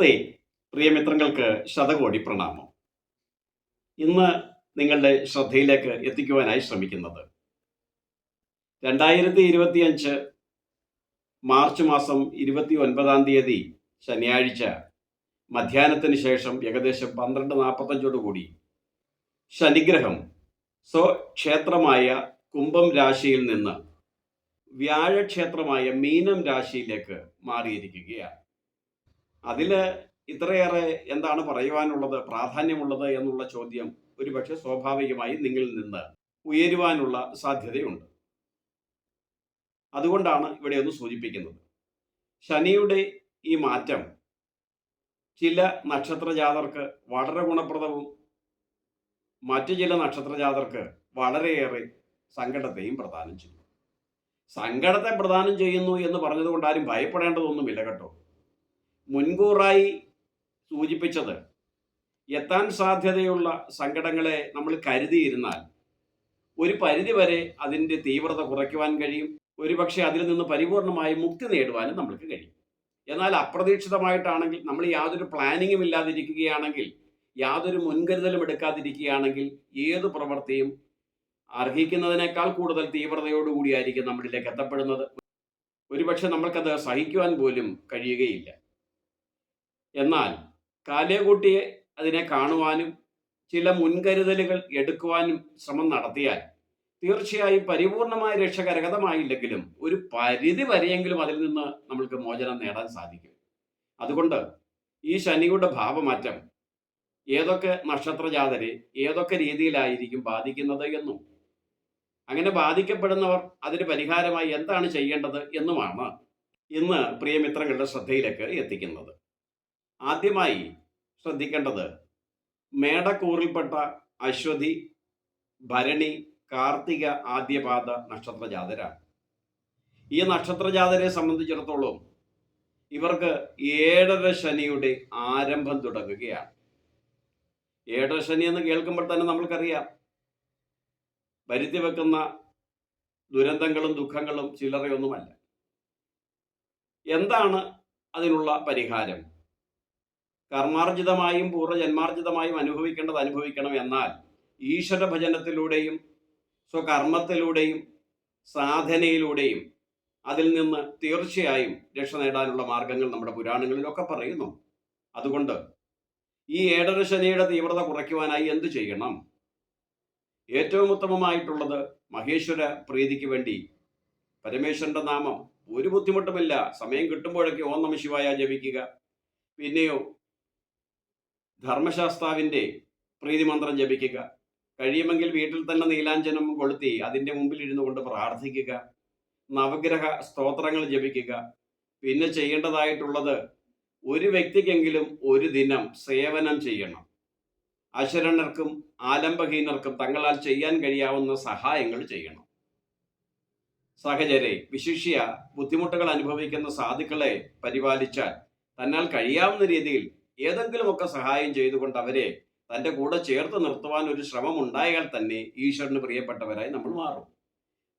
നമസ്തേ. പ്രിയമിത്രങ്ങൾക്ക് ശതകോടി പ്രണാമം. ഇന്ന് നിങ്ങളുടെ ശ്രദ്ധയിലേക്ക് എത്തിക്കുവാനായി ശ്രമിക്കുന്നത്. രണ്ടായിരത്തി ഇരുപത്തിയഞ്ച് മാർച്ച് മാസം ഇരുപത്തി ഒൻപതാം തീയതി ശനിയാഴ്ച മധ്യാഹ്നത്തിന് ശേഷം ഏകദേശം പന്ത്രണ്ട് നാൽപ്പത്തഞ്ചോടുകൂടി ശനിഗ്രഹം സ്വക്ഷേത്രമായ കുംഭം രാശിയിൽ നിന്ന് വ്യാഴക്ഷേത്രമായ മീനം രാശിയിലേക്ക് മാറിയിരിക്കുകയാണ്. അതിൽ ഇത്രയേറെ എന്താണ് പറയുവാനുള്ളത് പ്രാധാന്യമുള്ളത് എന്നുള്ള ചോദ്യം ഒരുപക്ഷെ സ്വാഭാവികമായി നിങ്ങളിൽ നിന്ന് ഉയരുവാനുള്ള സാധ്യതയുണ്ട്. അതുകൊണ്ടാണ് ഇവിടെ ഒന്ന് സൂചിപ്പിക്കുന്നത്. ശനിയുടെ ഈ മാറ്റം ചില നക്ഷത്രജാതർക്ക് വളരെ ഗുണപ്രദവും മറ്റു ചില നക്ഷത്രജാതർക്ക് വളരെയേറെ സങ്കടത്തെയും പ്രദാനം ചെയ്യുന്നു. സങ്കടത്തെ പ്രദാനം ചെയ്യുന്നു എന്ന് പറഞ്ഞതുകൊണ്ട് ആരും ഭയപ്പെടേണ്ടതൊന്നുമില്ല കേട്ടോ. മുൻകൂറായി സൂചിപ്പിച്ചത് എത്താൻ സാധ്യതയുള്ള സങ്കടങ്ങളെ നമ്മൾ കരുതിയിരുന്നാൽ ഒരു പരിധിവരെ അതിന്റെ തീവ്രത കുറയ്ക്കുവാൻ കഴിയും. ഒരുപക്ഷെ അതിൽ നിന്ന് പരിപൂർണമായി മുക്തി നേടുവാനും നമ്മൾക്ക് കഴിയും. എന്നാൽ അപ്രതീക്ഷിതമായിട്ടാണെങ്കിൽ നമ്മൾ യാതൊരു പ്ലാനിങ്ങും ഇല്ലാതിരിക്കുകയാണെങ്കിൽ യാതൊരു മുൻകരുതലും എടുക്കാതിരിക്കുകയാണെങ്കിൽ ഏത് പ്രവൃത്തിയും അർഹിക്കുന്നതിനേക്കാൾ കൂടുതൽ തീവ്രതയോടുകൂടിയായിരിക്കും നമ്മളിലേക്ക് എത്തപ്പെടുന്നത്. ഒരുപക്ഷെ നമ്മൾക്കത് സഹിക്കുവാൻ പോലും കഴിയുകയില്ല. എന്നാൽ കാലേകൂട്ടിയെ അതിനെ കാണുവാനും ചില മുൻകരുതലുകൾ എടുക്കുവാനും ശ്രമം നടത്തിയാൽ തീർച്ചയായും പരിപൂർണമായ രക്ഷ ഒരു പരിധി വരെയെങ്കിലും അതിൽ നിന്ന് നമ്മൾക്ക് മോചനം നേടാൻ സാധിക്കും. അതുകൊണ്ട് ഈ ശനിയുടെ ഭാവമാറ്റം ഏതൊക്കെ നക്ഷത്രജാതരെ ഏതൊക്കെ രീതിയിലായിരിക്കും ബാധിക്കുന്നത് എന്നും അങ്ങനെ ബാധിക്കപ്പെടുന്നവർ അതിന് പരിഹാരമായി എന്താണ് ചെയ്യേണ്ടത് എന്നുമാണ് ഇന്ന് പ്രിയമിത്രങ്ങളുടെ ശ്രദ്ധയിലേക്ക് എത്തിക്കുന്നത്. ആദ്യമായി ശ്രദ്ധിക്കേണ്ടത് മേടക്കൂറിൽപ്പെട്ട അശ്വതി ഭരണി കാർത്തിക ആദ്യപാദ നക്ഷത്ര നക്ഷത്രജാതരാണ്. ഈ നക്ഷത്ര നക്ഷത്രജാതരെ സംബന്ധിച്ചിടത്തോളം ഇവർക്ക് ഏഴര ശനിയുടെ ആരംഭം തുടങ്ങുകയാണ്. ഏഴര ശനി എന്ന് കേൾക്കുമ്പോൾ തന്നെ നമ്മൾക്കറിയാം. വരുത്തി വെക്കുന്ന ദുരന്തങ്ങളും ദുഃഖങ്ങളും ചില്ലറയൊന്നുമല്ല. എന്താണ് അതിനുള്ള പരിഹാരം? കർമാർജിതമായും പൂർവജന്മാർജിതമായും അനുഭവിക്കേണ്ടത് അനുഭവിക്കണം എന്നാൽ ഈശ്വര ഭജനത്തിലൂടെയും സ്വകർമ്മത്തിലൂടെയും സാധനയിലൂടെയും അതിൽ നിന്ന് തീർച്ചയായും രക്ഷ നേടാനുള്ള മാർഗങ്ങൾ നമ്മുടെ പുരാണങ്ങളിലൊക്കെ പറയുന്നു. അതുകൊണ്ട് ഈ ഏഴര ശനിയുടെ തീവ്രത കുറയ്ക്കുവാനായി എന്ത് ചെയ്യണം? ഏറ്റവും ഉത്തമമായിട്ടുള്ളത് മഹേശ്വര പ്രീതിക്ക് വേണ്ടി പരമേശ്വരന്റെ നാമം ഒരു ബുദ്ധിമുട്ടുമില്ല. സമയം കിട്ടുമ്പോഴൊക്കെ ഓം നമ ശിവായ ജപിക്കുക. പിന്നെയോ ധർമ്മശാസ്താവിന്റെ പ്രീതിമന്ത്രം ജപിക്കുക. കഴിയുമെങ്കിൽ വീട്ടിൽ തന്നെ നീലാഞ്ജനം കൊളുത്തി അതിന്റെ മുമ്പിൽ ഇരുന്നു കൊണ്ട് പ്രാർത്ഥിക്കുക. നവഗ്രഹ സ്തോത്രങ്ങൾ ജപിക്കുക. പിന്നെ ചെയ്യേണ്ടതായിട്ടുള്ളത് ഒരു വ്യക്തിക്കെങ്കിലും ഒരു ദിനം സേവനം ചെയ്യണം. അശരണർക്കും ആലംബഹീനർക്കും തങ്ങളാൽ ചെയ്യാൻ കഴിയാവുന്ന സഹായങ്ങൾ ചെയ്യണം. സഹചരെ വിശിഷ്യ ബുദ്ധിമുട്ടുകൾ അനുഭവിക്കുന്ന സാധുക്കളെ പരിപാലിച്ചാൽ തന്നാൽ കഴിയാവുന്ന രീതിയിൽ ഏതെങ്കിലുമൊക്കെ സഹായം ചെയ്തുകൊണ്ട് അവരെ തന്റെ കൂടെ ചേർത്ത് നിർത്തുവാൻ ഒരു ശ്രമം ഉണ്ടായാൽ തന്നെ ഈശ്വരന് പ്രിയപ്പെട്ടവരായി നമ്മൾ മാറും.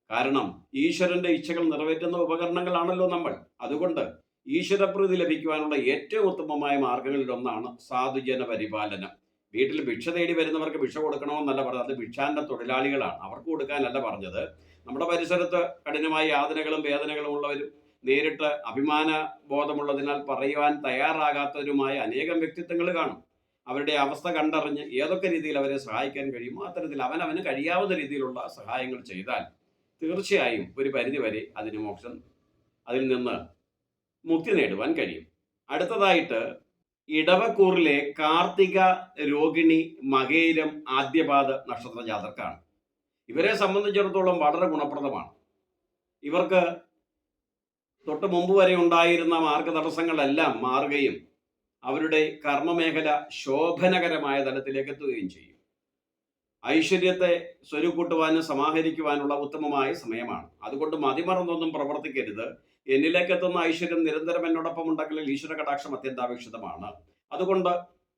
കാരണം ഈശ്വരന്റെ ഇച്ഛകൾ നിറവേറ്റുന്ന ഉപകരണങ്ങളാണല്ലോ നമ്മൾ. അതുകൊണ്ട് ഈശ്വരപ്രീതി ലഭിക്കുവാനുള്ള ഏറ്റവും ഉത്തമമായ മാർഗങ്ങളിൽ ഒന്നാണ് സാധുജന പരിപാലനം. വീട്ടിൽ ഭിക്ഷ തേടി വരുന്നവർക്ക് ഭിക്ഷ കൊടുക്കണമെന്നല്ല പറഞ്ഞത്. ഭിക്ഷാന്റെ തൊഴിലാളികളാണ്. അവർക്ക് കൊടുക്കാനല്ല പറഞ്ഞത്. നമ്മുടെ പരിസരത്ത് കഠിനമായ യാതനകളും വേദനകളും ഉള്ളവരും നേരിട്ട് അഭിമാന ബോധമുള്ളതിനാൽ പറയുവാൻ തയ്യാറാകാത്തവരുമായ അനേകം വ്യക്തിത്വങ്ങൾ കാണും. അവരുടെ അവസ്ഥ കണ്ടറിഞ്ഞ് ഏതൊക്കെ രീതിയിൽ അവരെ സഹായിക്കാൻ കഴിയുമോ അത്തരത്തിൽ അവനവന് കഴിയാവുന്ന രീതിയിലുള്ള സഹായങ്ങൾ ചെയ്താൽ തീർച്ചയായും ഒരു പരിധിവരെ അതിന് മോക്ഷം അതിൽ നിന്ന് മുക്തി നേടുവാൻ കഴിയും. അടുത്തതായിട്ട് ഇടവക്കൂറിലെ കാർത്തിക രോഹിണി മകേരം ആദ്യപാദ നക്ഷത്ര ജാതർക്കാണ് ഇവരെ സംബന്ധിച്ചിടത്തോളം വളരെ ഗുണപ്രദമാണ്. ഇവർക്ക് തൊട്ട് മുമ്പ് വരെ ഉണ്ടായിരുന്ന മാർഗതടസ്സങ്ങളെല്ലാം മാറുകയും അവരുടെ കർമ്മമേഖല ശോഭനകരമായ തലത്തിലേക്ക് എത്തുകയും ചെയ്യും. ഐശ്വര്യത്തെ സ്വരുക്കൂട്ടുവാനും സമാഹരിക്കുവാനുള്ള ഉത്തമമായ സമയമാണ്. അതുകൊണ്ട് മതിമറന്നൊന്നും പ്രവർത്തിക്കരുത്. എന്നിലേക്ക് എത്തുന്ന ഐശ്വര്യം നിരന്തരം എന്നോടൊപ്പം ഉണ്ടെങ്കിൽ ഈശ്വര കടാക്ഷം അത്യന്താപേക്ഷിതമാണ്. അതുകൊണ്ട്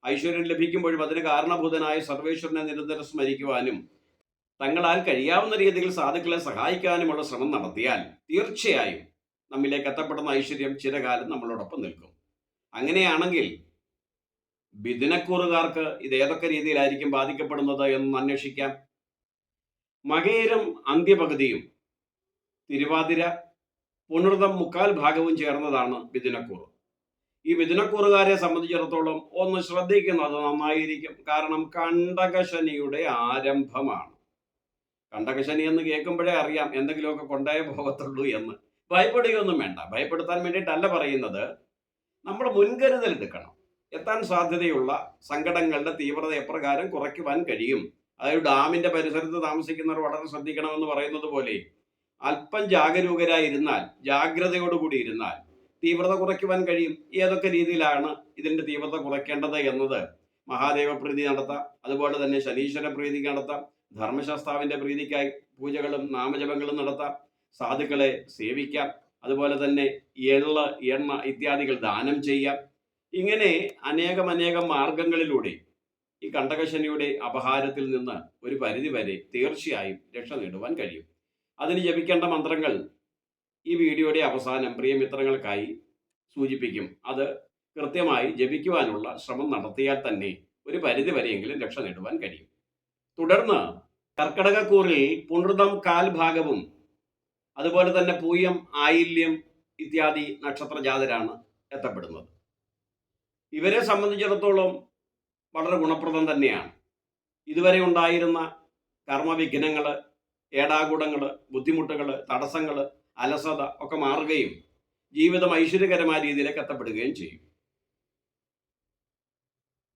ഐശ്വര്യം ലഭിക്കുമ്പോഴും അതിന് കാരണഭൂതനായ സർവേശ്വരനെ നിരന്തരം സ്മരിക്കുവാനും തങ്ങളാൽ കഴിയാവുന്ന രീതിയിൽ സാധുക്കളെ സഹായിക്കാനുമുള്ള ശ്രമം നടത്തിയാൽ തീർച്ചയായും നമ്മിലേക്ക് എത്തപ്പെടുന്ന ഐശ്വര്യം ചിരകാലം നമ്മളോടൊപ്പം നിൽക്കും. അങ്ങനെയാണെങ്കിൽ ബിദിനക്കൂറുകാർക്ക് ഇത് ഏതൊക്കെ രീതിയിലായിരിക്കും ബാധിക്കപ്പെടുന്നത് എന്ന് അന്വേഷിക്കാം. മകേരം അന്ത്യപകുതിയും തിരുവാതിര പുണർതം മുക്കാൽ ഭാഗവും ചേർന്നതാണ് ബിദിനക്കൂർ ഈ ബിദിനക്കൂറുകാരെ സംബന്ധിച്ചിടത്തോളം ഒന്ന് ശ്രദ്ധിക്കുന്നത് നന്നായിരിക്കും. കാരണം കണ്ടകശനിയുടെ ആരംഭമാണ്. കണ്ടകശനി എന്ന് കേൾക്കുമ്പോഴേ അറിയാം എന്തെങ്കിലുമൊക്കെ കൊണ്ടേ പോകത്തുള്ളൂ എന്ന്. ഭയപ്പെടുകയൊന്നും വേണ്ട. ഭയപ്പെടുത്താൻ വേണ്ടിയിട്ടല്ല പറയുന്നത്. നമ്മൾ മുൻകരുതൽ എടുക്കണം എത്താൻ സാധ്യതയുള്ള സങ്കടങ്ങളുടെ തീവ്രത എപ്രകാരം കുറയ്ക്കുവാൻ കഴിയും. അതായത് ഡാമിന്റെ പരിസരത്ത് താമസിക്കുന്നവർ വളരെ ശ്രദ്ധിക്കണമെന്ന് പറയുന്നത് പോലെ അല്പം ജാഗരൂകരായിരുന്നാൽ ജാഗ്രതയോടുകൂടി ഇരുന്നാൽ തീവ്രത കുറയ്ക്കുവാൻ കഴിയും. ഏതൊക്കെ രീതിയിലാണ് ഇതിന്റെ തീവ്രത കുറയ്ക്കേണ്ടത് എന്നത് മഹാദേവ പ്രീതി നടത്താം. അതുപോലെ തന്നെ ശനീശ്വര പ്രീതി നടത്താം. ധർമ്മശാസ്താവിന്റെ പ്രീതിക്കായി പൂജകളും നാമജപങ്ങളും നടത്താം. സാധുക്കളെ സേവിക്കാം. അതുപോലെ തന്നെ എള്ള് എണ്ണ ഇത്യാദികൾ ദാനം ചെയ്യാം. ഇങ്ങനെ അനേകം അനേകം മാർഗങ്ങളിലൂടെ ഈ കണ്ടകശനിയുടെ അപഹാരത്തിൽ നിന്ന് ഒരു പരിധി വരെ തീർച്ചയായും രക്ഷ നേടുവാൻ കഴിയും. അതിന് ജപിക്കേണ്ട മന്ത്രങ്ങൾ ഈ വീഡിയോയുടെ അവസാനം പ്രിയമിത്രങ്ങൾക്കായി സൂചിപ്പിക്കും. അത് കൃത്യമായി ജപിക്കുവാനുള്ള ശ്രമം നടത്തിയാൽ തന്നെ ഒരു പരിധി വരെയെങ്കിലും രക്ഷ നേടുവാൻ കഴിയും. തുടർന്ന് കർക്കടകക്കൂറിൽ പുണർതം കാൽ ഭാഗവും അതുപോലെ തന്നെ പൂയം ആയില്യം ഇത്യാദി നക്ഷത്ര ജാതരാണ് എത്തപ്പെടുന്നത്. ഇവരെ സംബന്ധിച്ചിടത്തോളം വളരെ ഗുണപ്രദം തന്നെയാണ്. ഇതുവരെ ഉണ്ടായിരുന്ന കർമ്മവിഘ്നങ്ങൾ ഏടാകൂടങ്ങൾ ബുദ്ധിമുട്ടുകൾ തടസ്സങ്ങൾ അലസത ഒക്കെ മാറുകയും ജീവിതം ഐശ്വര്യകരമായ രീതിയിലേക്ക് എത്തപ്പെടുകയും ചെയ്യും.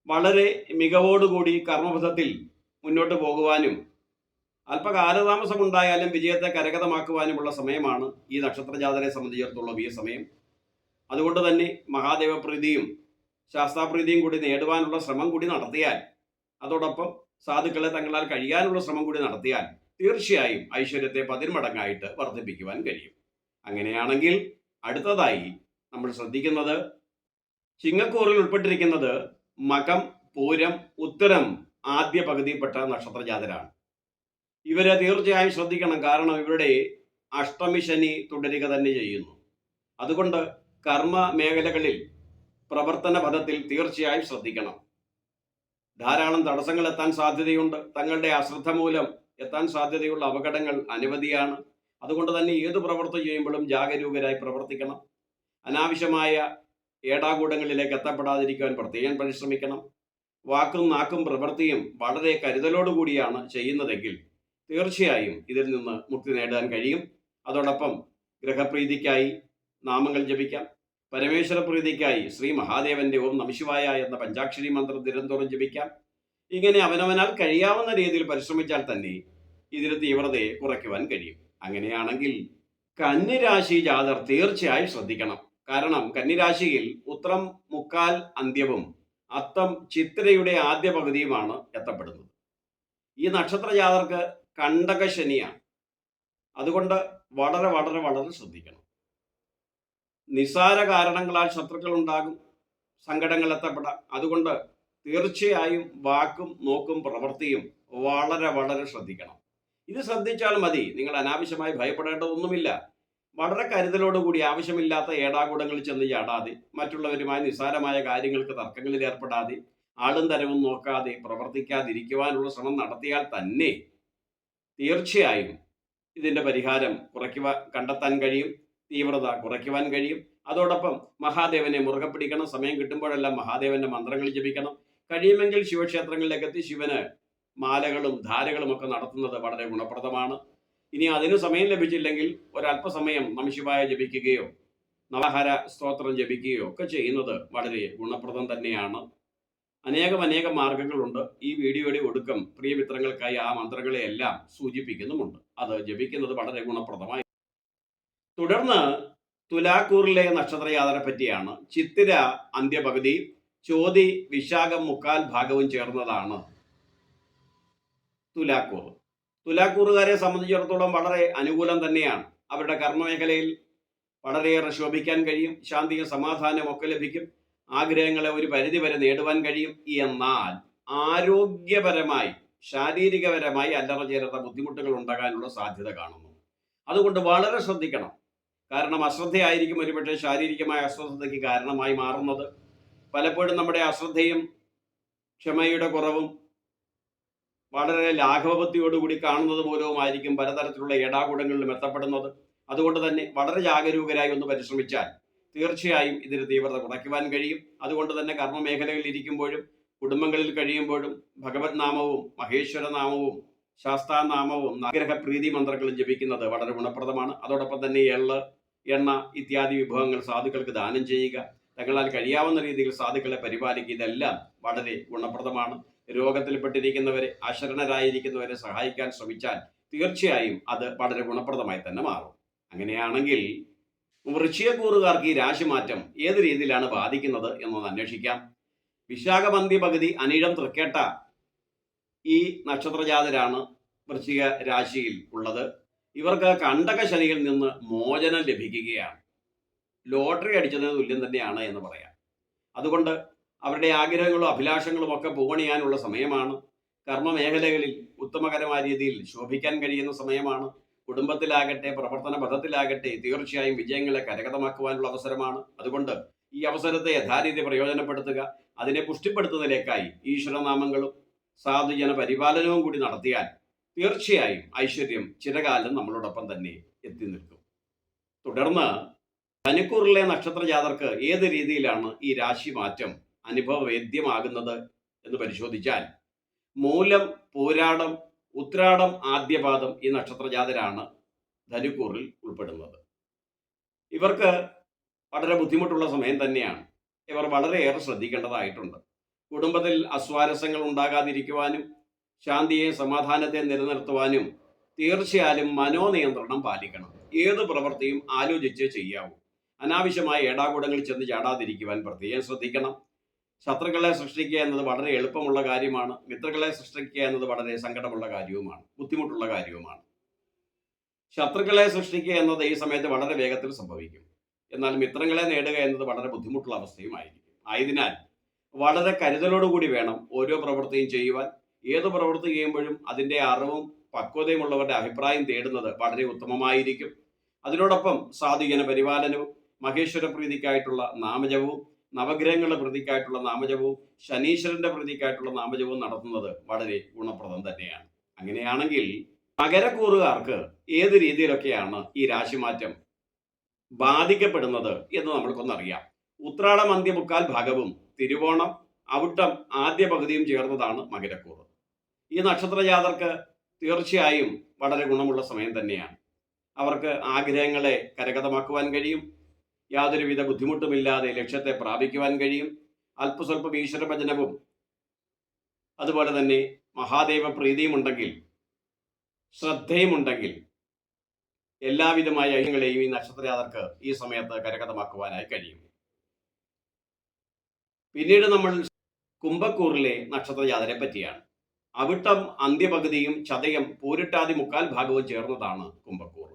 വളരെ മികവോടുകൂടി കർമ്മപഥത്തിൽ മുന്നോട്ട് പോകുവാനും അല്പകാലതാമസമുണ്ടായാലും വിജയത്തെ കരകതമാക്കുവാനുമുള്ള സമയമാണ് ഈ നക്ഷത്രജാതരെ സംബന്ധിച്ചിടത്തോളം ഈ സമയം. അതുകൊണ്ട് തന്നെ മഹാദേവപ്രീതിയും ശാസ്താപ്രീതിയും കൂടി നേടുവാനുള്ള ശ്രമം കൂടി നടത്തിയാൽ അതോടൊപ്പം സാധുക്കളെ തങ്ങളാൽ കഴിയാനുള്ള ശ്രമം കൂടി നടത്തിയാൽ തീർച്ചയായും ഐശ്വര്യത്തെ പതിന്മടങ്ങായിട്ട് വർദ്ധിപ്പിക്കുവാൻ കഴിയും. അങ്ങനെയാണെങ്കിൽ അടുത്തതായി നമ്മൾ ശ്രദ്ധിക്കുന്നത് ചിങ്ങക്കൂറിൽ ഉൾപ്പെട്ടിരിക്കുന്നത് മകം പൂരം ഉത്തരം ആദ്യ പകുതിയിൽപ്പെട്ട നക്ഷത്രജാതരാണ്. ഇവരെ തീർച്ചയായും ശ്രദ്ധിക്കണം. കാരണം ഇവരുടെ അഷ്ടമി ശനി തുടരുക തന്നെ ചെയ്യുന്നു. അതുകൊണ്ട് കർമ്മ മേഖലകളിൽ പ്രവർത്തന പദത്തിൽ തീർച്ചയായും ശ്രദ്ധിക്കണം. ധാരാളം തടസ്സങ്ങൾ എത്താൻ സാധ്യതയുണ്ട്. തങ്ങളുടെ അശ്രദ്ധ മൂലം എത്താൻ സാധ്യതയുള്ള അപകടങ്ങൾ അനവധിയാണ്. അതുകൊണ്ട് തന്നെ ഏത് പ്രവൃത്തി ചെയ്യുമ്പോഴും ജാഗരൂകരായി പ്രവർത്തിക്കണം. അനാവശ്യമായ ഏടാകൂടങ്ങളിലേക്ക് എത്തപ്പെടാതിരിക്കുവാൻ പ്രത്യേകം പരിശ്രമിക്കണം. വാക്കും നാക്കും പ്രവൃത്തിയും വളരെ കരുതലോടുകൂടിയാണ് ചെയ്യുന്നതെങ്കിൽ തീർച്ചയായും ഇതിൽ നിന്ന് മുക്തി നേടാൻ കഴിയും. അതോടൊപ്പം ഗ്രഹപ്രീതിക്കായി നാമങ്ങൾ ജപിക്കാം. പരമേശ്വര പ്രീതിക്കായി ശ്രീ മഹാദേവന്റെ ഓം നമശിവായ എന്ന പഞ്ചാക്ഷരി മന്ത്രം നിരന്തരം ജപിക്കാം. ഇങ്ങനെ അവനവനാൽ കഴിയാവുന്ന രീതിയിൽ പരിശ്രമിച്ചാൽ തന്നെ ഇതിന് തീവ്രതയെ കുറയ്ക്കുവാൻ കഴിയും. അങ്ങനെയാണെങ്കിൽ കന്നിരാശി ജാതർ തീർച്ചയായും ശ്രദ്ധിക്കണം. കാരണം കന്നിരാശിയിൽ ഉത്രം മുക്കാൽ അന്ത്യവും അത്തം ചിത്രയുടെ ആദ്യ പകുതിയുമാണ് എത്തപ്പെടുന്നത്. ഈ നക്ഷത്ര ജാതർക്ക് കണ്ടകശനിയാണ്. അതുകൊണ്ട് വളരെ വളരെ വളരെ ശ്രദ്ധിക്കണം. നിസാര കാരണങ്ങളാൽ ശത്രുക്കൾ ഉണ്ടാകും സങ്കടങ്ങൾ എത്തപ്പെടാം. അതുകൊണ്ട് തീർച്ചയായും വാക്കും നോക്കും പ്രവൃത്തിയും വളരെ വളരെ ശ്രദ്ധിക്കണം. ഇത് ശ്രദ്ധിച്ചാൽ മതി. നിങ്ങൾ അനാവശ്യമായി ഭയപ്പെടേണ്ടതൊന്നുമില്ല. വളരെ കരുതലോടുകൂടി ആവശ്യമില്ലാത്ത ഏടാകൂടങ്ങളിൽ ചെന്ന് ചാടാതെ മറ്റുള്ളവരുമായി നിസ്സാരമായ കാര്യങ്ങൾക്ക് തർക്കങ്ങളിൽ ഏർപ്പെടാതെ ആളും തരവും നോക്കാതെ പ്രവർത്തിക്കാതിരിക്കുവാനുള്ള ശ്രമം നടത്തിയാൽ തന്നെ തീർച്ചയായും ഇതിന്റെ പരിഹാരം കുറയ്ക്കുവാൻ കണ്ടെത്താൻ കഴിയും തീവ്രത കുറയ്ക്കുവാൻ കഴിയും. അതോടൊപ്പം മഹാദേവനെ മുറുകെ പിടിക്കണം സമയം കിട്ടുമ്പോഴെല്ലാം മഹാദേവന്റെ മന്ത്രങ്ങൾ ജപിക്കണം. കഴിയുമെങ്കിൽ ശിവക്ഷേത്രങ്ങളിലേക്ക് എത്തി ശിവന് മാലകളും ധാരകളും ഒക്കെ നടത്തുന്നത് വളരെ ഗുണപ്രദമാണ്. ഇനി അതിന് സമയം ലഭിച്ചില്ലെങ്കിൽ ഒരല്പസമയം നമശിവായ ജപിക്കുകയോ നവഹര സ്തോത്രം ജപിക്കുകയോ ഒക്കെ ചെയ്യുന്നത് വളരെ ഗുണപ്രദം തന്നെയാണ്. അനേകം അനേകം മാർഗങ്ങളുണ്ട്. ഈ വീഡിയോയുടെ ഒടുക്കം പ്രിയമിത്രങ്ങൾക്കായി ആ മന്ത്രങ്ങളെ എല്ലാം സൂചിപ്പിക്കുന്നുമുണ്ട്. അത് ജപിക്കുന്നത് വളരെ ഗുണപ്രദമായി. തുടർന്ന് തുലാക്കൂറിലെ നക്ഷത്രയാത്ര പറ്റിയാണ്. ചിത്തിര അന്ത്യപകുതി ചോതി വിശാഖം മുക്കാൽ ഭാഗവും ചേർന്നതാണ് തുലാക്കൂർ തുലാക്കൂറുകാരെ സംബന്ധിച്ചിടത്തോളം വളരെ അനുകൂലം തന്നെയാണ്. അവരുടെ കർമ്മമേഖലയിൽ വളരെയേറെ ശോഭിക്കാൻ കഴിയും. ശാന്തിയും സമാധാനവും ഒക്കെ ലഭിക്കും. ആഗ്രഹങ്ങളെ ഒരു പരിധിവരെ നേടുവാൻ കഴിയും. എന്നാൽ ആരോഗ്യപരമായി ശാരീരികപരമായി അല്ലറ ബുദ്ധിമുട്ടുകൾ ഉണ്ടാകാനുള്ള സാധ്യത കാണുന്നു. അതുകൊണ്ട് വളരെ ശ്രദ്ധിക്കണം. കാരണം അശ്രദ്ധയായിരിക്കും ഒരുപക്ഷെ ശാരീരികമായ അസ്വസ്ഥതയ്ക്ക് കാരണമായി മാറുന്നത്. പലപ്പോഴും നമ്മുടെ അശ്രദ്ധയും ക്ഷമയുടെ കുറവും വളരെ ലാഘവബുദ്ധിയോടുകൂടി കാണുന്നത് മൂലവുമായിരിക്കും പലതരത്തിലുള്ള ഏടാകൂടങ്ങളിലും എത്തപ്പെടുന്നത്. അതുകൊണ്ട് തന്നെ വളരെ ജാഗരൂകരായി ഒന്ന് പരിശ്രമിച്ചാൽ തീർച്ചയായും ഇതിന് തീവ്രത കുറയ്ക്കുവാൻ കഴിയും. അതുകൊണ്ട് തന്നെ കർമ്മമേഖലകളിൽ ഇരിക്കുമ്പോഴും കുടുംബങ്ങളിൽ കഴിയുമ്പോഴും ഭഗവത് നാമവും മഹേശ്വര നാമവും ശാസ്താനാമവും ആഗ്രഹ പ്രീതി മന്ത്രങ്ങളും ജപിക്കുന്നത് വളരെ ഗുണപ്രദമാണ്. അതോടൊപ്പം തന്നെ എള്ള് എണ്ണ ഇത്യാദി വിഭവങ്ങൾ സാധുക്കൾക്ക് ദാനം ചെയ്യുക തങ്ങളാൽ കഴിയാവുന്ന രീതിയിൽ സാധുക്കളെ പരിപാലിക്കുക ഇതെല്ലാം വളരെ ഗുണപ്രദമാണ്. രോഗത്തിൽപ്പെട്ടിരിക്കുന്നവരെ അശരണരായിരിക്കുന്നവരെ സഹായിക്കാൻ ശ്രമിച്ചാൽ തീർച്ചയായും അത് വളരെ ഗുണപ്രദമായി തന്നെ മാറും. അങ്ങനെയാണെങ്കിൽ വൃശ്ചികക്കൂറുകാർക്ക് ഈ രാശിമാറ്റം ഏത് രീതിയിലാണ് ബാധിക്കുന്നത് എന്നൊന്ന് അന്വേഷിക്കാം. വിശാഖമന്തി പകുതി അനീഴം തൃക്കേട്ട ഈ നക്ഷത്രജാതരാണ് വൃശ്ചിക രാശിയിൽ ഉള്ളത്. ഇവർക്ക് കണ്ടക ശനിയിൽ നിന്ന് മോചനം ലഭിക്കുകയാണ്. ലോട്ടറി അടിച്ചതിന് തുല്യം തന്നെയാണ് എന്ന് പറയാം. അതുകൊണ്ട് അവരുടെ ആഗ്രഹങ്ങളും അഭിലാഷങ്ങളും ഒക്കെ പൂവണിയാനുള്ള സമയമാണ്. കർമ്മമേഖലകളിൽ ഉത്തമകരമായ രീതിയിൽ ശോഭിക്കാൻ കഴിയുന്ന സമയമാണ്. കുടുംബത്തിലാകട്ടെ പ്രവർത്തന പഥത്തിലാകട്ടെ തീർച്ചയായും വിജയങ്ങളെ കരകതമാക്കുവാനുള്ള അവസരമാണ്. അതുകൊണ്ട് ഈ അവസരത്തെ യഥാരീതി പ്രയോജനപ്പെടുത്തുക അതിനെ പുഷ്ടിപ്പെടുത്തുന്നതിലേക്കായി ഈശ്വരനാമങ്ങളും സാധുജന പരിപാലനവും കൂടി നടത്തിയാൽ തീർച്ചയായും ഐശ്വര്യം ചിരകാലം നമ്മളോടൊപ്പം തന്നെ എത്തി നിൽക്കും. തുടർന്ന് ധനുക്കൂറിലെ നക്ഷത്ര ജാതർക്ക് ഏത് രീതിയിലാണ് ഈ രാശി മാറ്റം അനുഭവവേദ്യമാകുന്നത് എന്ന് പരിശോധിച്ചാൽ മൂലം പൂരാടം ഉത്രാടം ആദ്യപാദം ഈ നക്ഷത്രജാതരാണ് ധനുക്കൂറിൽ ഉൾപ്പെടുന്നത്. ഇവർക്ക് വളരെ ബുദ്ധിമുട്ടുള്ള സമയം തന്നെയാണ്. ഇവർ വളരെയേറെ ശ്രദ്ധിക്കേണ്ടതായിട്ടുണ്ട്. കുടുംബത്തിൽ അസ്വാരസ്യങ്ങൾ ഉണ്ടാകാതിരിക്കുവാനും ശാന്തിയെ സമാധാനത്തെ നിലനിർത്തുവാനും തീർച്ചയായും മനോനിയന്ത്രണം പാലിക്കണം. ഏത് പ്രവൃത്തിയും ആലോചിച്ച് ചെയ്യാവൂ. അനാവശ്യമായ ഏടാകൂടങ്ങളിൽ ചെന്ന് ചാടാതിരിക്കുവാൻ പ്രത്യേകം ശ്രദ്ധിക്കണം. ശത്രുക്കളെ സൃഷ്ടിക്കുക എന്നത് വളരെ എളുപ്പമുള്ള കാര്യമാണ്. മിത്രങ്ങളെ സൃഷ്ടിക്കുക എന്നത് വളരെ സങ്കടമുള്ള കാര്യവുമാണ്. ബുദ്ധിമുട്ടുള്ള കാര്യവുമാണ്. ശത്രുക്കളെ സൃഷ്ടിക്കുക എന്നത് ഈ സമയത്ത് വളരെ വേഗത്തിൽ സംഭവിക്കും. എന്നാൽ മിത്രങ്ങളെ നേടുക എന്നത് വളരെ ബുദ്ധിമുട്ടുള്ള അവസ്ഥയുമായിരിക്കും. ആയതിനാൽ വളരെ കരുതലോടുകൂടി വേണം ഓരോ പ്രവൃത്തിയും ചെയ്യുവാൻ. ഏത് പ്രവൃത്തി ചെയ്യുമ്പോഴും അതിന്റെ അറിവും പക്വതയുമുള്ളവരുടെ അഭിപ്രായം തേടുന്നത് വളരെ ഉത്തമമായിരിക്കും. അതിനോടൊപ്പം സാധുജന പരിപാലനവും മഹേശ്വര പ്രീതിക്കായിട്ടുള്ള നാമജപവും നവഗ്രഹങ്ങളുടെ പ്രതീക്കായിട്ടുള്ള നാമജപവും ശനീശ്വരന്റെ പ്രതീക്കായിട്ടുള്ള നാമജപവും നടത്തുന്നത് വളരെ ഗുണപ്രദം തന്നെയാണ്. അങ്ങനെയാണെങ്കിൽ മകരക്കൂറുകാർക്ക് ഏത് രീതിയിലൊക്കെയാണ് ഈ രാശിമാറ്റം ബാധിക്കപ്പെടുന്നത് എന്ന് നമ്മൾക്കൊന്നറിയാം. ഉത്രാടം അന്ത്യമുക്കാൽ ഭാഗവും തിരുവോണം അവിട്ടം ആദ്യ പകുതിയും ചേർന്നതാണ് മകരക്കൂറ് ഈ നക്ഷത്രജാതർക്ക് തീർച്ചയായും വളരെ ഗുണമുള്ള സമയം തന്നെയാണ്. അവർക്ക് ആഗ്രഹങ്ങളെ കരകതമാക്കുവാൻ കഴിയും. യാതൊരുവിധ ബുദ്ധിമുട്ടുമില്ലാതെ ലക്ഷ്യത്തെ പ്രാപിക്കുവാൻ കഴിയും. അല്പസ്വല്പം ഈശ്വരഭജനവും അതുപോലെ തന്നെ മഹാദേവ പ്രീതിയും ഉണ്ടെങ്കിൽ ശ്രദ്ധയുമുണ്ടെങ്കിൽ എല്ലാവിധമായ ഐക്യങ്ങളെയും ഈ നക്ഷത്രയാതർക്ക് ഈ സമയത്ത് കരകതമാക്കുവാനായി കഴിയും. പിന്നീട് നമ്മൾ കുംഭക്കൂറിലെ നക്ഷത്രജാതരെ പറ്റിയാണ്. അവിട്ടം അന്ത്യപകുതിയും ചതയം പൂരിട്ടാതി മുക്കാൽ ഭാഗവും ചേർന്നതാണ് കുംഭക്കൂർ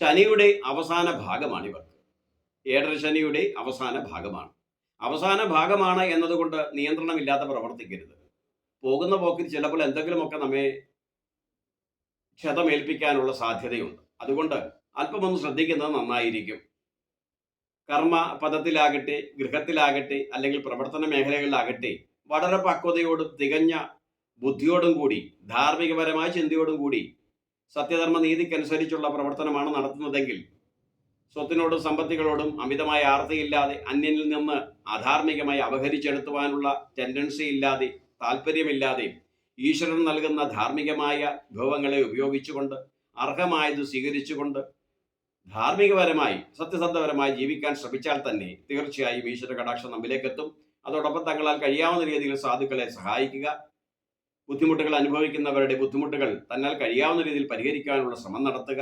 ശനിയുടെ അവസാന ഭാഗമാണ് ഇവർക്ക് ഏഴര ശനിയുടെ അവസാന ഭാഗമാണ്. അവസാന ഭാഗമാണ് എന്നതുകൊണ്ട് നിയന്ത്രണമില്ലാതെ പ്രവർത്തിക്കരുത്. പോകുന്ന പോക്കിൽ ചിലപ്പോൾ എന്തെങ്കിലുമൊക്കെ നമ്മെ ക്ഷതമേൽപ്പിക്കാനുള്ള സാധ്യതയുണ്ട്. അതുകൊണ്ട് അല്പമൊന്ന് ശ്രദ്ധിക്കുന്നത് നന്നായിരിക്കും. കർമ്മ പദത്തിലാകട്ടെ ഗൃഹത്തിലാകട്ടെ അല്ലെങ്കിൽ പ്രവർത്തന മേഖലകളിലാകട്ടെ വളരെ പക്വതയോടും തികഞ്ഞ ബുദ്ധിയോടും കൂടി ധാർമ്മികപരമായ ചിന്തയോടും കൂടി സത്യധർമ്മ നീതിക്കനുസരിച്ചുള്ള പ്രവർത്തനമാണ് നടത്തുന്നതെങ്കിൽ സ്വത്തിനോടും സമ്പത്തികളോടും അമിതമായ ആർത്തിയില്ലാതെ അന്യനിൽ നിന്ന് അധാർമികമായി അപഹരിച്ചെടുത്തുവാനുള്ള ടെൻഡൻസി ഇല്ലാതെ താല്പര്യമില്ലാതെ ഈശ്വരൻ നൽകുന്ന ധാർമ്മികമായ വിഭവങ്ങളെ ഉപയോഗിച്ചുകൊണ്ട് അർഹമായത് സ്വീകരിച്ചുകൊണ്ട് ധാർമ്മികപരമായി സത്യസന്ധപരമായി ജീവിക്കാൻ ശ്രമിച്ചാൽ തന്നെ തീർച്ചയായും ഈശ്വര കടാക്ഷം നമ്മിലേക്ക് എത്തും അതോടൊപ്പം തങ്ങളാൽ കഴിയാവുന്ന രീതിയിൽ സാധുക്കളെ സഹായിക്കുക ബുദ്ധിമുട്ടുകൾ അനുഭവിക്കുന്നവരുടെ ബുദ്ധിമുട്ടുകൾ തന്നാൽ കഴിയാവുന്ന രീതിയിൽ പരിഹരിക്കാനുള്ള ശ്രമം നടത്തുക.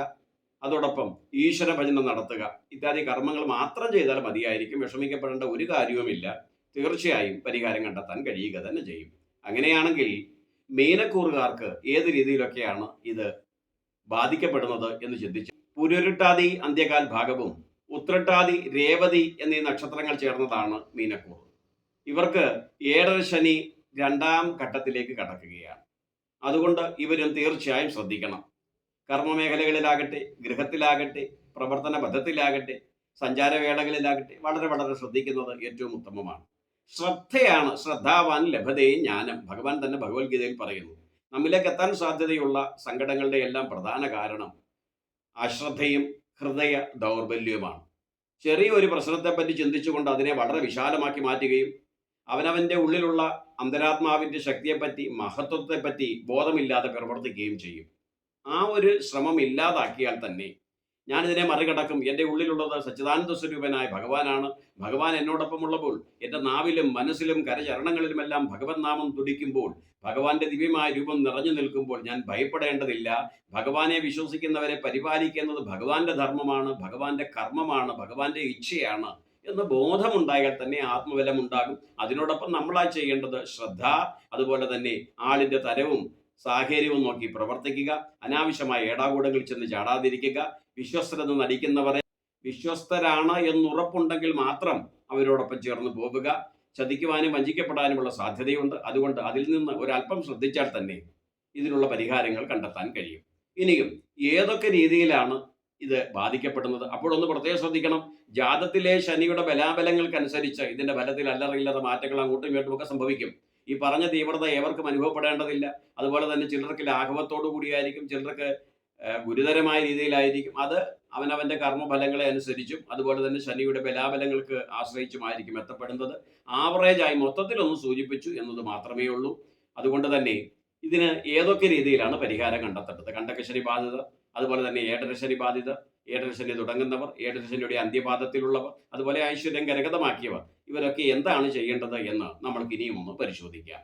അതോടൊപ്പം ഈശ്വര ഭജനം നടത്തുക. ഇത്യാദി കർമ്മങ്ങൾ മാത്രം ചെയ്താൽ മതിയായിരിക്കും. വിഷമിക്കപ്പെടേണ്ട ഒരു കാര്യവുമില്ല. തീർച്ചയായും പരിഹാരം കണ്ടെത്താൻ കഴിയുക തന്നെ ചെയ്യും. അങ്ങനെയാണെങ്കിൽ മീനക്കൂറുകാർക്ക് ഏത് രീതിയിലൊക്കെയാണ് ഇത് ബാധിക്കപ്പെടുന്നത് എന്ന് ചിന്തിച്ചു പുരുരുട്ടാതി അന്ത്യകാൽ ഭാഗവും ഉത്രട്ടാതി രേവതി എന്നീ നക്ഷത്രങ്ങൾ ചേർന്നതാണ് മീനക്കൂർ ഇവർക്ക് ഏഴര ശനി രണ്ടാം ഘട്ടത്തിലേക്ക് കടക്കുകയാണ്. അതുകൊണ്ട് ഇവരും തീർച്ചയായും ശ്രദ്ധിക്കണം. കർമ്മമേഖലകളിലാകട്ടെ ഗൃഹത്തിലാകട്ടെ പ്രവർത്തന പദ്ധത്തിലാകട്ടെ സഞ്ചാരവേളകളിലാകട്ടെ വളരെ വളരെ ശ്രദ്ധിക്കുന്നത് ഏറ്റവും ഉത്തമമാണ്. ശ്രദ്ധയാണ് ശ്രദ്ധാവാൻ ലഭതേ ജ്ഞാനം. ഭഗവാൻ തന്നെ ഭഗവത്ഗീതയിൽ പറയുന്നു. നമ്മിലേക്ക് എത്താൻ സാധ്യതയുള്ള സങ്കടങ്ങളുടെ എല്ലാം പ്രധാന കാരണം അശ്രദ്ധയും ഹൃദയ ദൗർബല്യവുമാണ്. ചെറിയ ഒരു പ്രശ്നത്തെപ്പറ്റി ചിന്തിച്ചുകൊണ്ട് അതിനെ വളരെ വിശാലമാക്കി മാറ്റുകയും അവനവന്റെ ഉള്ളിലുള്ള അന്തരാത്മാവിന്റെ ശക്തിയെപ്പറ്റി മഹത്വത്തെപ്പറ്റി ബോധമില്ലാതെ പ്രവർത്തിക്കുകയും ചെയ്യും. ആ ഒരു ശ്രമം ഇല്ലാതാക്കിയാൽ തന്നെ ഞാനിതിനെ മറികടക്കും. എന്റെ ഉള്ളിലുള്ളത് സച്ചിദാനന്ദ സ്വരൂപനായ ഭഗവാനാണ്. ഭഗവാൻ എന്നോടൊപ്പമുള്ളപ്പോൾ എന്റെ നാവിലും മനസ്സിലും കരചരണങ്ങളിലുമെല്ലാം ഭഗവത് നാമം തുടിക്കുമ്പോൾ ഭഗവാന്റെ ദിവ്യമായ രൂപം നിറഞ്ഞു നിൽക്കുമ്പോൾ ഞാൻ ഭയപ്പെടേണ്ടതില്ല. ഭഗവാനെ വിശ്വസിക്കുന്നവരെ പരിപാലിക്കുന്നത് ഭഗവാന്റെ ധർമ്മമാണ് ഭഗവാന്റെ കർമ്മമാണ് ഭഗവാന്റെ ഇച്ഛയാണ് എന്ന ബോധമുണ്ടായാൽ തന്നെ ആത്മബലം ഉണ്ടാകും അതിനോടൊപ്പം നമ്മളാ ചെയ്യേണ്ടത് ശ്രദ്ധ അതുപോലെ തന്നെ ആളിന്റെ തരവും സാഹചര്യവും നോക്കി പ്രവർത്തിക്കുക. അനാവശ്യമായ ഏടാകൂടങ്ങളിൽ ചെന്ന് ചാടാതിരിക്കുക. വിശ്വസ്തരെന്ന് നടിക്കുന്നവരെ വിശ്വസ്തരാണ് എന്നുറപ്പുണ്ടെങ്കിൽ മാത്രം അവരോടൊപ്പം ചേർന്ന് പോവുക ചതിക്കുവാനും വഞ്ചിക്കപ്പെടാനുമുള്ള സാധ്യതയുണ്ട്. അതുകൊണ്ട് അതിൽ നിന്ന് ഒരല്പം ശ്രദ്ധിച്ചാൽ തന്നെ ഇതിനുള്ള പരിഹാരങ്ങൾ കണ്ടെത്താൻ കഴിയും. ഇനിയും ഏതൊക്കെ രീതിയിലാണ് ഇത് ബാധിക്കപ്പെടുന്നത്? അപ്പോഴൊന്ന് പ്രത്യേകം ശ്രദ്ധിക്കണം. ജാതത്തിലെ ശനിയുടെ ബലാബലങ്ങൾക്കനുസരിച്ച് ഇതിന്റെ ബലത്തിൽ അല്ലറയില്ലാതെ മാറ്റങ്ങൾ അങ്ങോട്ടും ഇങ്ങോട്ടും ഒക്കെ സംഭവിക്കും. ഈ പറഞ്ഞ തീവ്രത ഏവർക്കും അനുഭവപ്പെടേണ്ടതില്ല. അതുപോലെ തന്നെ ചിലർക്ക് ലാഘവത്തോടു കൂടിയായിരിക്കും ചിലർക്ക് ഗുരുതരമായ രീതിയിലായിരിക്കും. അത് അവനവന്റെ കർമ്മഫലങ്ങളെ അനുസരിച്ചും അതുപോലെ തന്നെ ശനിയുടെ ബലാബലങ്ങൾക്ക് ആശ്രയിച്ചുമായിരിക്കും എത്തപ്പെടുന്നത്. ആവറേജായി മൊത്തത്തിലൊന്ന് സൂചിപ്പിച്ചു എന്നത് മാത്രമേ ഉള്ളൂ. അതുകൊണ്ട് തന്നെ ഇതിന് ഏതൊക്കെ രീതിയിലാണ് പരിഹാരം കണ്ടെത്തേണ്ടത്? കണ്ടകശനി ബാധിത അതുപോലെ തന്നെ ഏടരശനി ബാധിത ഏടരശനി തുടങ്ങുന്നവർ ഏടരശനിയുടെ അന്ത്യപാദത്തിലുള്ളവർ അതുപോലെ ഐശ്വര്യം കരഗതമാക്കിയവർ. ഇവരൊക്കെ എന്താണ് ചെയ്യേണ്ടത് എന്ന് നമ്മൾക്ക് ഇനിയും ഒന്ന് പരിശോധിക്കാം.